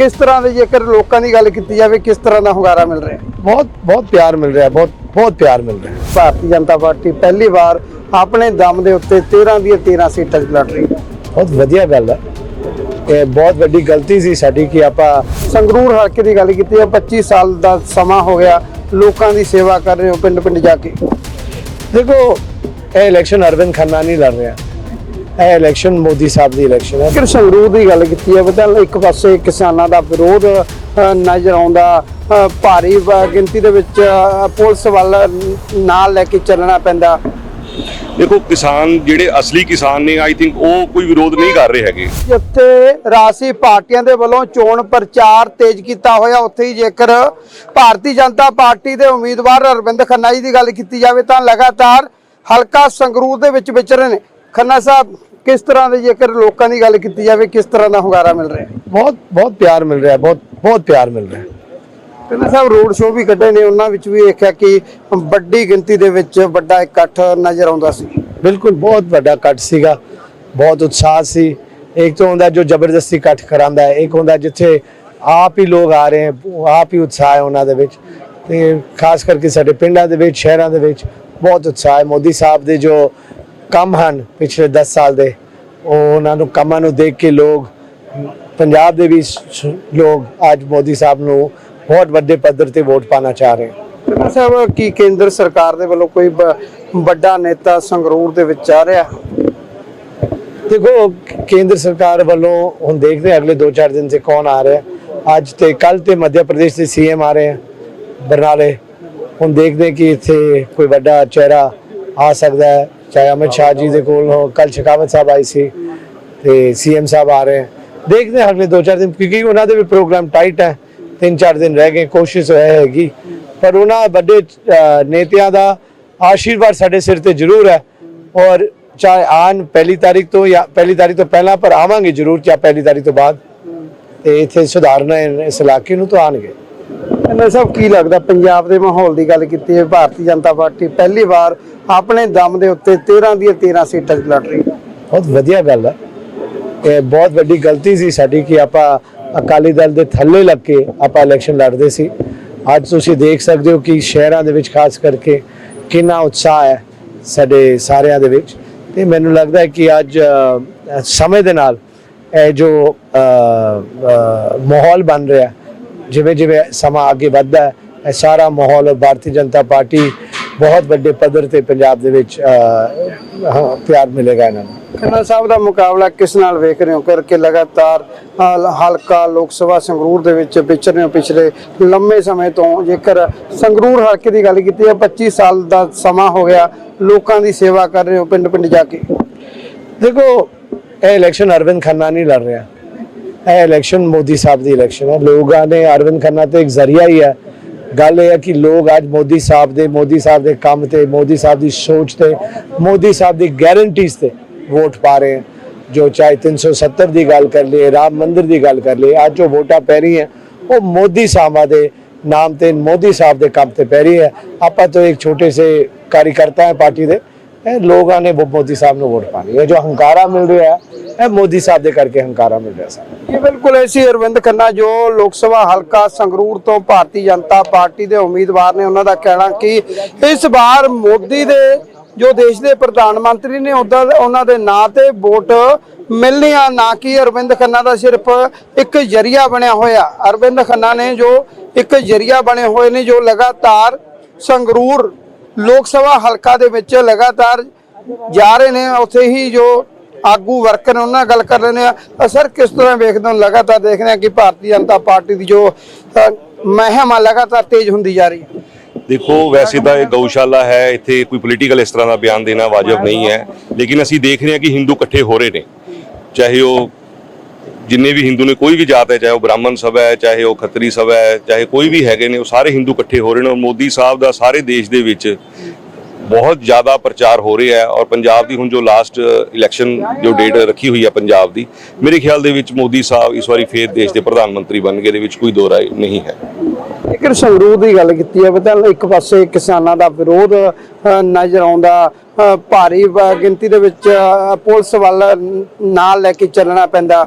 ਕਿਸ ਤਰ੍ਹਾਂ ਦੇ ਜੇਕਰ ਲੋਕਾਂ ਦੀ ਗੱਲ ਕੀਤੀ ਜਾਵੇ ਕਿਸ ਤਰ੍ਹਾਂ ਦਾ ਹੁੰਗਾਰਾ ਮਿਲ ਰਿਹਾ? ਬਹੁਤ ਬਹੁਤ ਪਿਆਰ ਮਿਲ ਰਿਹਾ ਬਹੁਤ ਬਹੁਤ ਪਿਆਰ ਮਿਲ ਰਿਹਾ। ਭਾਰਤੀ ਜਨਤਾ ਪਾਰਟੀ ਪਹਿਲੀ ਵਾਰ ਆਪਣੇ ਦਮ ਦੇ ਉੱਤੇ 13 ਦੀਆਂ 13 ਸੀਟਾਂ ਲੜ ਰਹੀ ਹੈ। ਬਹੁਤ ਵਧੀਆ ਗੱਲ ਹੈ। ਇਹ ਬਹੁਤ ਵੱਡੀ ਗਲਤੀ ਸੀ ਸਾਡੀ ਕਿ ਆਪਾਂ ਸੰਗਰੂਰ ਹਲਕੇ ਦੀ ਗੱਲ ਕੀਤੀ ਹੈ 25 ਸਾਲ ਦਾ ਸਮਾਂ ਹੋ ਗਿਆ ਲੋਕਾਂ ਦੀ ਸੇਵਾ ਕਰ ਰਹੇ ਹੋ ਪਿੰਡ ਪਿੰਡ ਜਾ ਕੇ। ਦੇਖੋ ਇਹ ਇਲੈਕਸ਼ਨ ਅਰਵਿੰਦ ਖੰਨਾ ਨਹੀਂ ਲੜ ਰਿਹਾ। ਇਹ ਇਲੈਕਸ਼ਨ ਮੋਦੀ ਸਾਹਿਬ ਦੀ ਇਲੈਕਸ਼ਨ ਹੈ। ਜੇਕਰ ਸੰਗਰੂਰ ਦੀ ਗੱਲ ਕੀਤੀ ਹੈ ਤਾਂ ਇੱਕ ਪਾਸੇ ਕਿਸਾਨਾਂ ਦਾ ਵਿਰੋਧ ਨਜ਼ਰ ਆਉਂਦਾ। ਭਾਰੀ ਗਿਣਤੀ ਦੇ ਵਿੱਚ ਪੁਲਿਸ ਵੱਲ ਨਾਲ ਲੈ ਕੇ ਚੱਲਣਾ ਪੈਂਦਾ। ਦੇਖੋ ਕਿਸਾਨ ਜਿਹੜੇ ਅਸਲੀ ਕਿਸਾਨ ਨੇ ਆਈ ਥਿੰਕ ਉਹ ਕੋਈ ਵਿਰੋਧ ਨਹੀਂ ਕਰ ਰਹੇ ਹੈਗੇ। ਜਿੱਥੇ ਰਾਸੀ ਪਾਰਟੀਆਂ ਦੇ ਵੱਲੋਂ ਚੋਣ ਪ੍ਰਚਾਰ ਤੇਜ਼ ਕੀਤਾ ਹੋਇਆ ਉੱਥੇ ਹੀ ਜੇਕਰ ਭਾਰਤੀ ਜਨਤਾ ਪਾਰਟੀ ਦੇ ਉਮੀਦਵਾਰ ਅਰਵਿੰਦ ਖੰਨਾ ਜੀ ਦੀ ਗੱਲ ਕੀਤੀ ਜਾਵੇ ਤਾਂ ਲਗਾਤਾਰ ਹਲਕਾ ਸੰਗਰੂਰ ਦੇ ਵਿੱਚ ਵਿਚਰ ਨੇ। ਖੰਨਾ ਸਾਹਿਬ ਕਿਸ ਤਰ੍ਹਾਂ ਦੇ ਜੇਕਰ ਲੋਕਾਂ ਦੀ ਗੱਲ ਕੀਤੀ ਜਾਵੇ ਕਿਸ ਤਰ੍ਹਾਂ ਦਾ ਹੁੰਗਾਰਾ ਮਿਲ ਰਿਹਾ? ਬਹੁਤ ਬਹੁਤ ਪਿਆਰ ਮਿਲ ਰਿਹਾ ਬਹੁਤ ਬਹੁਤ ਪਿਆਰ ਮਿਲ ਰਿਹਾ। ਖੰਨਾ ਸਾਹਿਬ ਰੋਡ ਸ਼ੋਅ ਵੀ ਕੱਢੇ ਨੇ ਉਹਨਾਂ ਵਿੱਚ ਵੀ ਦੇਖਿਆ ਕਿ ਵੱਡੀ ਗਿਣਤੀ ਦੇ ਵਿੱਚ ਵੱਡਾ ਇਕੱਠ ਨਜ਼ਰ ਆਉਂਦਾ ਸੀ। ਬਿਲਕੁਲ ਬਹੁਤ ਵੱਡਾ ਕੱਟ ਸੀਗਾ ਬਹੁਤ ਉਤਸ਼ਾਹ ਸੀ। ਇੱਕ ਤਾਂ ਹੁੰਦਾ ਜੋ ਜ਼ਬਰਦਸਤੀ ਕੱਟ ਕਰਾਂਦਾ ਹੈ ਇੱਕ ਹੁੰਦਾ ਜਿੱਥੇ ਆਪ ਹੀ ਲੋਕ ਆ ਰਹੇ ਹੈ ਉਹ ਆਪ ਹੀ ਉਤਸ਼ਾਹ ਹੈ ਉਹਨਾਂ ਦੇ ਵਿੱਚ। ਤੇ ਖਾਸ ਕਰਕੇ ਸਾਡੇ ਪਿੰਡਾਂ ਦੇ ਵਿੱਚ ਸ਼ਹਿਰਾਂ ਦੇ ਵਿੱਚ ਬਹੁਤ ਉਤਸ਼ਾਹ ਹੈ। ਮੋਦੀ ਸਾਹਿਬ ਦੇ ਜੋ ਕੰਮ ਹਨ ਪਿਛਲੇ 10 ਸਾਲ ਦੇ। ਉਹ ਉਹਨਾਂ ਨੂੰ ਕੰਮਾਂ ਨੂੰ ਦੇਖ ਕੇ ਲੋਕ ਪੰਜਾਬ ਦੇ ਵੀ ਲੋਕ ਅੱਜ ਮੋਦੀ ਸਾਹਿਬ ਨੂੰ ਬਹੁਤ ਵੱਡੇ ਪੱਧਰ ਤੇ ਵੋਟ ਪਾਣਾ ਚਾਹ ਰਹੇ ਹਨ। ਸਾਹਿਬ ਕੀ ਕੇਂਦਰ ਸਰਕਾਰ ਦੇ ਵੱਲੋਂ ਕੋਈ ਵੱਡਾ ਨੇਤਾ ਸੰਗਰੂਰ ਦੇ ਵਿੱਚ ਆ ਰਿਹਾ? ਦੇਖੋ ਕੇਂਦਰ ਸਰਕਾਰ ਵੱਲੋਂ ਹੁਣ ਦੇਖਦੇ ਅਗਲੇ 2-4 ਦਿਨ ਸੇ ਕੌਣ ਆ ਰਿਹਾ। ਅੱਜ ਤੇ ਕੱਲ ਤੇ ਮੱਧ ਪ੍ਰਦੇਸ਼ ਦੇ ਸੀਐਮ ਆ ਰਹੇ ਹਨ ਬਰਨਾਲੇ। ਹੁਣ ਦੇਖਦੇ ਕਿ ਇੱਥੇ ਕੋਈ ਵੱਡਾ ਚਿਹਰਾ ਆ ਸਕਦਾ ਹੈ। ਚਾਹੇ ਅਮਿਤ ਸ਼ਾਹ ਜੀ ਦੇ ਕੋਲ ਹੋ ਕੱਲ ਸ਼ਿਕਾਵਤ ਸਾਹਿਬ ਆਈ ਸੀ ਤੇ ਸੀਐਮ ਸਾਹਿਬ ਆ ਰਹੇ। ਹਨ ਦੇਖਦੇ ਹਾਂ ਅਗਲੇ 2-4 ਦਿਨ, ਕਿਉਂਕਿ ਉਹਨਾਂ ਦੇ ਵੀ ਪ੍ਰੋਗਰਾਮ ਟਾਈਟ ਹੈ 3-4 ਦਿਨ ਰਹਿ ਗਏ, ਕੋਸ਼ਿਸ਼ ਹੋਇਆ ਹੈਗੀ। ਪਰ ਉਹਨਾਂ ਵੱਡੇ ਨੇਤਿਆਂ ਦਾ ਆਸ਼ੀਰਵਾਦ ਸਾਡੇ ਸਿਰ ਤੇ ਜ਼ਰੂਰ ਹੈ। ਔਰ ਚਾਹੇ ਆਨ ਪਹਿਲੀ ਤਾਰੀਖ ਤੋਂ ਜਾਂ ਪਹਿਲੀ ਤਾਰੀਖ ਤੋਂ ਪਹਿਲਾਂ, ਪਰ ਆਵਾਂਗੇ ਜ਼ਰੂਰ ਚਾਹੇ ਪਹਿਲੀ ਤਾਰੀਖ ਤੋਂ ਬਾਅਦ। ਤੇ ਇੱਥੇ ਸੁਧਾਰਨਾ ਹੈ, ਇਸ ਇਲਾਕੇ ਨੂੰ ਤਾਂ ਆਣਗੇ ਇਹਨਾਂ ਸਭ ਕੀ ਲੱਗਦਾ ਪੰਜਾਬ ਦੇ ਮਾਹੌਲ ਦੀ ਗੱਲ ਕੀਤੀ ਹੈ, ਭਾਰਤੀ ਜਨਤਾ ਪਾਰਟੀ ਪਹਿਲੀ ਵਾਰ ਆਪਣੇ ਦਮ ਦੇ ਉੱਤੇ 13 ਦੀਆਂ 13 ਸੀਟਾਂ 'ਚ ਲੜ ਰਹੀ ਹੈ? ਬਹੁਤ ਵਧੀਆ ਗੱਲ ਹੈ। ਇਹ ਬਹੁਤ ਵੱਡੀ ਗਲਤੀ ਸੀ ਸਾਡੀ ਕਿ ਆਪਾਂ ਅਕਾਲੀ ਦਲ ਦੇ ਥੱਲੇ ਲੱਗ ਕੇ ਆਪਾਂ ਇਲੈਕਸ਼ਨ ਲੜਦੇ ਸੀ। ਅੱਜ ਤੁਸੀਂ ਦੇਖ ਸਕਦੇ ਹੋ ਕਿ ਸ਼ਹਿਰਾਂ ਦੇ ਵਿੱਚ ਖਾਸ ਕਰਕੇ ਕਿੰਨਾ ਉਤਸ਼ਾਹ ਹੈ ਸਾਡੇ ਸਾਰਿਆਂ ਦੇ ਵਿੱਚ। ਤੇ ਮੈਨੂੰ ਲੱਗਦਾ ਹੈ ਕਿ ਅੱਜ ਸਮੇਂ ਦੇ ਨਾਲ ਇਹ ਜੋ ਮਾਹੌਲ ਬਣ ਰਿਹਾ ਜਿਵੇਂ ਜਿਵੇਂ ਸਮਾਂ ਅੱਗੇ ਵੱਧਦਾ ਹੈ ਇਹ ਸਾਰਾ ਮਾਹੌਲ ਭਾਰਤੀ ਜਨਤਾ ਪਾਰਟੀ ਬਹੁਤ ਵੱਡੇ ਪੱਧਰ ਤੇ ਪੰਜਾਬ ਦੇ ਵਿੱਚ ਪਿਆਰ ਮਿਲੇਗਾ ਇਹਨਾਂ ਨੂੰ। ਖੰਨਾ ਸਾਹਿਬ ਦਾ ਮੁਕਾਬਲਾ ਕਿਸ ਨਾਲ ਵੇਖ ਰਹੇ ਹੋ? ਕਰਕੇ ਲਗਾਤਾਰ ਹਲ- ਹਲਕਾ ਲੋਕ ਸਭਾ ਸੰਗਰੂਰ ਦੇ ਵਿੱਚ ਵਿਚਰ ਰਹੇ ਹੋ ਪਿਛਲੇ ਲੰਮੇ ਸਮੇਂ ਤੋਂ। ਜੇਕਰ ਸੰਗਰੂਰ ਹਲਕੇ ਦੀ ਗੱਲ ਕੀਤੀ ਹੈ 25 ਸਾਲ ਦਾ ਸਮਾਂ ਹੋ ਗਿਆ ਲੋਕਾਂ ਦੀ ਸੇਵਾ ਕਰ ਰਹੇ ਹੋ ਪਿੰਡ ਪਿੰਡ ਜਾ ਕੇ? ਦੇਖੋ ਇਹ ਇਲੈਕਸ਼ਨ ਅਰਵਿੰਦ ਖੰਨਾ ਨਹੀਂ ਲੜ ਰਿਹਾ। ਇਹ ਇਲੈਕਸ਼ਨ ਮੋਦੀ ਸਾਹਿਬ ਦੀ ਇਲੈਕਸ਼ਨ ਹੈ। ਲੋਕਾਂ ਨੇ ਅਰਵਿੰਦ ਖੰਨਾ ਤੇ ਇੱਕ ਜ਼ਰੀਆ ਹੀ ਹੈ। ਗੱਲ ਇਹ ਹੈ ਕਿ ਲੋਕ ਅੱਜ ਮੋਦੀ ਸਾਹਿਬ ਦੇ, ਮੋਦੀ ਸਾਹਿਬ ਦੇ ਕੰਮ ਤੇ, ਮੋਦੀ ਸਾਹਿਬ ਦੀ ਸੋਚ ਤੇ, ਮੋਦੀ ਸਾਹਿਬ ਦੀ ਗਾਰੰਟੀਜ਼ ਤੇ ਵੋਟ ਪਾ ਰਹੇ ਹਨ ਜੋ ਚਾਹੇ 370 ਦੀ ਗੱਲ ਕਰ ਲਈਏ, ਰਾਮ ਮੰਦਿਰ ਦੀ ਗੱਲ ਕਰ ਲਈਏ, ਅੱਜ ਜੋ ਵੋਟਾਂ ਪੈ ਰਹੀ ਹੈ ਉਹ ਮੋਦੀ ਸਾਹਿਬਾਂ ਦੇ ਨਾਮ ਤੇ ਮੋਦੀ ਸਾਹਿਬ ਦੇ ਕੰਮ ਤੇ ਪੈ ਰਹੀ ਹੈ ਆਪਾਂ ਤੋਂ ਇੱਕ ਛੋਟੇ ਸੇ ਕਾਰਜਕਰਤਾ ਹੈ ਪਾਰਟੀ ਦੇ। ਇਹ ਲੋਕਾਂ ਨੇ ਮੋਦੀ ਸਾਹਿਬ ਨੂੰ ਵੋਟ ਪਾਣੀ। ਹੈ ਜੋ ਹੰਕਾਰਾ ਮਿਲ ਰਿਹਾ ਹੈ, ਇਹ ਮੋਦੀ ਸਾਹਿਬ ਦੇ ਕਰਕੇ ਹੰਕਾਰਾ ਮਿਲ ਰਿਹਾ ਸਾਨੂੰ। ਇਹ ਬਿਲਕੁਲ ਐਸੀ ਅਰਵਿੰਦ ਖੰਨਾ ਜੋ ਲੋਕ ਸਭਾ ਹਲਕਾ ਸੰਗਰੂਰ ਤੋਂ ਭਾਰਤੀ ਜਨਤਾ ਪਾਰਟੀ ਦੇ ਉਮੀਦਵਾਰ ਨੇ, ਉਹਨਾਂ ਦਾ ਕਹਿਣਾ ਕਿ ਇਸ ਵਾਰ ਮੋਦੀ ਦੇ ਜੋ ਦੇਸ਼ ਦੇ ਪ੍ਰਧਾਨ ਮੰਤਰੀ ਨੇ ਉਦਾਂ ਉਹਨਾਂ ਦੇ ਨਾਂ ਤੇ ਵੋਟ ਮਿਲਣੀ ਆ ਨਾ ਕਿ ਅਰਵਿੰਦ ਖੰਨਾ ਦਾ ਸਿਰਫ ਇੱਕ ਜਰੀਆ ਬਣਿਆ ਹੋਇਆ। ਅਰਵਿੰਦ ਖੰਨਾ ਨੇ ਜੋ ਇੱਕ ਜਰੀਆ ਬਣੇ ਹੋਏ ਨੇ, ਜੋ ਲਗਾਤਾਰ ਸੰਗਰੂਰ ਲੋਕ ਸਭਾ ਹਲਕਾ ਦੇ ਵਿੱਚ ਲਗਾਤਾਰ ਜਾ ਰਹੇ ਨੇ, ਉੱਥੇ ਹੀ ਜੋ ਆਗੂ ਵਰਕਰ ਉਹਨਾਂ ਨਾਲ ਗੱਲ ਕਰ ਰਹੇ ਆ। ਸਰ, ਕਿਸ ਤਰ੍ਹਾਂ ਵੇਖਦੇ ਹੋ? ਲਗਾਤਾਰ ਦੇਖਦੇ ਆ ਕਿ ਭਾਰਤੀ ਜਨਤਾ ਪਾਰਟੀ ਦੀ ਜੋ ਮਹਿਮ ਆ ਲਗਾਤਾਰ ਤੇਜ਼ ਹੁੰਦੀ ਜਾ ਰਹੀ ਹੈ। ਦੇਖੋ, ਵੈਸੇ ਤਾਂ ਇਹ ਗਊਸ਼ਾਲਾ ਹੈ, ਇੱਥੇ ਕੋਈ ਪੋਲੀਟੀਕਲ ਇਸ ਤਰ੍ਹਾਂ ਦਾ ਬਿਆਨ ਦੇਣਾ ਵਾਜਬ ਨਹੀਂ ਹੈ। ਲੇਕਿਨ ਅਸੀਂ ਦੇਖ ਰਹੇ ਹਾਂ ਕਿ ਹਿੰਦੂ ਇਕੱਠੇ ਹੋ ਰਹੇ ਨੇ। ਚਾਹੇ ਉਹ ਜਿੰਨੇ ਵੀ ਹਿੰਦੂ ਨੇ, ਕੋਈ ਵੀ ਜਾਤ ਹੈ, ਚਾਹੇ ਉਹ ਬ੍ਰਾਹਮਣ ਸਭਾ ਹੈ, ਚਾਹੇ ਉਹ ਖੱਤਰੀ ਸਭਾ ਹੈ, ਚਾਹੇ ਕੋਈ ਵੀ ਹੈਗੇ ਨੇ, ਉਹ ਸਾਰੇ ਹਿੰਦੂ ਇਕੱਠੇ ਹੋ ਰਹੇ ਨੇ ਮੋਦੀ ਸਾਹਿਬ ਦਾ ਸਾਰੇ ਦੇਸ਼ ਦੇ ਵਿੱਚ ਬਹੁਤ ਜ਼ਿਆਦਾ ਪ੍ਰਚਾਰ ਹੋ ਰਿਹਾ ਹੈ ਔਰ ਪੰਜਾਬ ਦੀ ਹੁਣ ਜੋ ਲਾਸਟ ਇਲੈਕਸ਼ਨ ਜੋ ਡੇਟ ਰੱਖੀ ਹੋਈ ਹੈ ਪੰਜਾਬ ਦੀ, ਮੇਰੇ ਖਿਆਲ ਦੇ ਵਿੱਚ ਮੋਦੀ ਸਾਹਿਬ ਇਸ ਵਾਰੀ ਫੇਰ ਦੇਸ਼ ਦੇ ਪ੍ਰਧਾਨ ਮੰਤਰੀ ਬਣ ਗਏ ਦੇ ਵਿੱਚ ਕੋਈ ਦੋ ਨਹੀਂ ਹੈ। ਜੇਕਰ ਸੰਗਰੂਰ ਦੀ ਗੱਲ ਕੀਤੀ ਹੈ ਤਾਂ ਇੱਕ ਪਾਸੇ ਕਿਸਾਨਾਂ ਦਾ ਵਿਰੋਧ ਨਜ਼ਰ ਆਉਂਦਾ ਭਾਰੀ ਗਿਣਤੀ ਦੇ ਵਿੱਚ ਪੁਲਿਸ ਵੱਲ ਨਾਲ ਲੈ ਕੇ ਚੱਲਣਾ ਪੈਂਦਾ।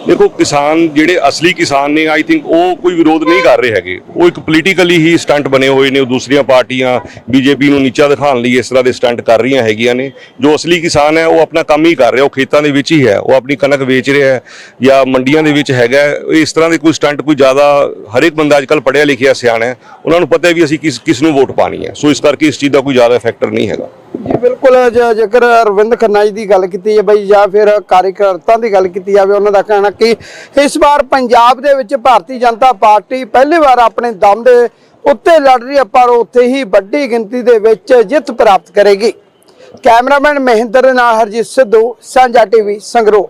ਦੇਖੋ, ਕਿਸਾਨ ਜਿਹੜੇ ਅਸਲੀ ਕਿਸਾਨ ਨੇ ਆਈ ਥਿੰਕ ਉਹ ਕੋਈ ਵਿਰੋਧ ਨਹੀਂ ਕਰ ਰਹੇ ਹੈਗੇ। ਉਹ ਇੱਕ ਪੋਲੀਟੀਕਲੀ ਹੀ ਸਟੰਟ ਬਣੇ ਹੋਏ ਨੇ, ਉਹ ਦੂਸਰੀਆਂ ਪਾਰਟੀਆਂ ਬੀਜੇਪੀ ਨੂੰ ਨੀਚਾ ਦਿਖਾਉਣ ਲਈ ਇਸ ਤਰ੍ਹਾਂ ਦੇ ਸਟੰਟ ਕਰ ਰਹੀਆਂ ਹੈਗੀਆਂ ਨੇ। ਜੋ ਅਸਲੀ ਕਿਸਾਨ ਹੈ, ਉਹ ਆਪਣਾ ਕੰਮ ਹੀ ਕਰ ਰਿਹਾ, ਉਹ ਖੇਤਾਂ ਦੇ ਵਿੱਚ ਹੀ ਹੈ, ਉਹ ਆਪਣੀ ਕਣਕ ਵੇਚ ਰਿਹਾ ਹੈ ਜਾਂ ਮੰਡੀਆਂ ਦੇ ਵਿੱਚ ਹੈਗਾ ਇਸ ਤਰ੍ਹਾਂ ਦੇ ਕੋਈ ਸਟੰਟ ਕੋਈ ਜ਼ਿਆਦਾ, ਹਰੇਕ ਇੱਕ ਬੰਦਾ ਅੱਜਕੱਲ ਪੜ੍ਹਿਆ ਲਿਖਿਆ ਸਿਆਣਾ ਹੈ। ਉਹਨਾਂ ਨੂੰ ਪਤਾ ਹੈ ਵੀ ਅਸੀਂ ਕਿਸ ਕਿਸ ਨੂੰ ਵੋਟ ਪਾਣੀ ਹੈ। ਸੋ ਇਸ ਕਰਕੇ ਇਸ ਚੀਜ਼ ਦਾ ਕੋਈ ਜ਼ਿਆਦਾ ਫੈਕਟਰ ਨਹੀਂ ਹੈਗਾ। ਜੀ, ਬਿਲਕੁਲ ਜੇਕਰ ਅਰਵਿੰਦ ਖੰਨਾ ਜੀ ਦੀ ਗੱਲ ਕੀਤੀ ਹੈ ਬਈ ਜਾਂ ਫਿਰ ਕਾਰਜਕਰਤਾ ਦੀ ਗੱਲ ਕੀਤੀ ਜਾਵੇ, ਉਹਨਾਂ ਦਾ ਕਹਿਣਾ ਕਿ ਇਸ ਵਾਰ ਪੰਜਾਬ ਦੇ ਵਿੱਚ ਭਾਰਤੀ ਜਨਤਾ ਪਾਰਟੀ ਪਹਿਲੀ ਵਾਰ ਆਪਣੇ ਦਮ ਦੇ ਉੱਤੇ ਲੜ ਰਹੀ ਹੈ, ਪਰ ਉੱਥੇ ਹੀ ਵੱਡੀ ਗਿਣਤੀ ਦੇ ਵਿੱਚ ਜਿੱਤ ਪ੍ਰਾਪਤ ਕਰੇਗੀ। ਕੈਮਰਾਮੈਨ ਮਹਿੰਦਰ ਨਾਲ ਹਰਜੀਤ ਸਿੱਧੂ, ਸਾਂਝਾ ਟੀਵੀ ਸੰਗਰੂਰ।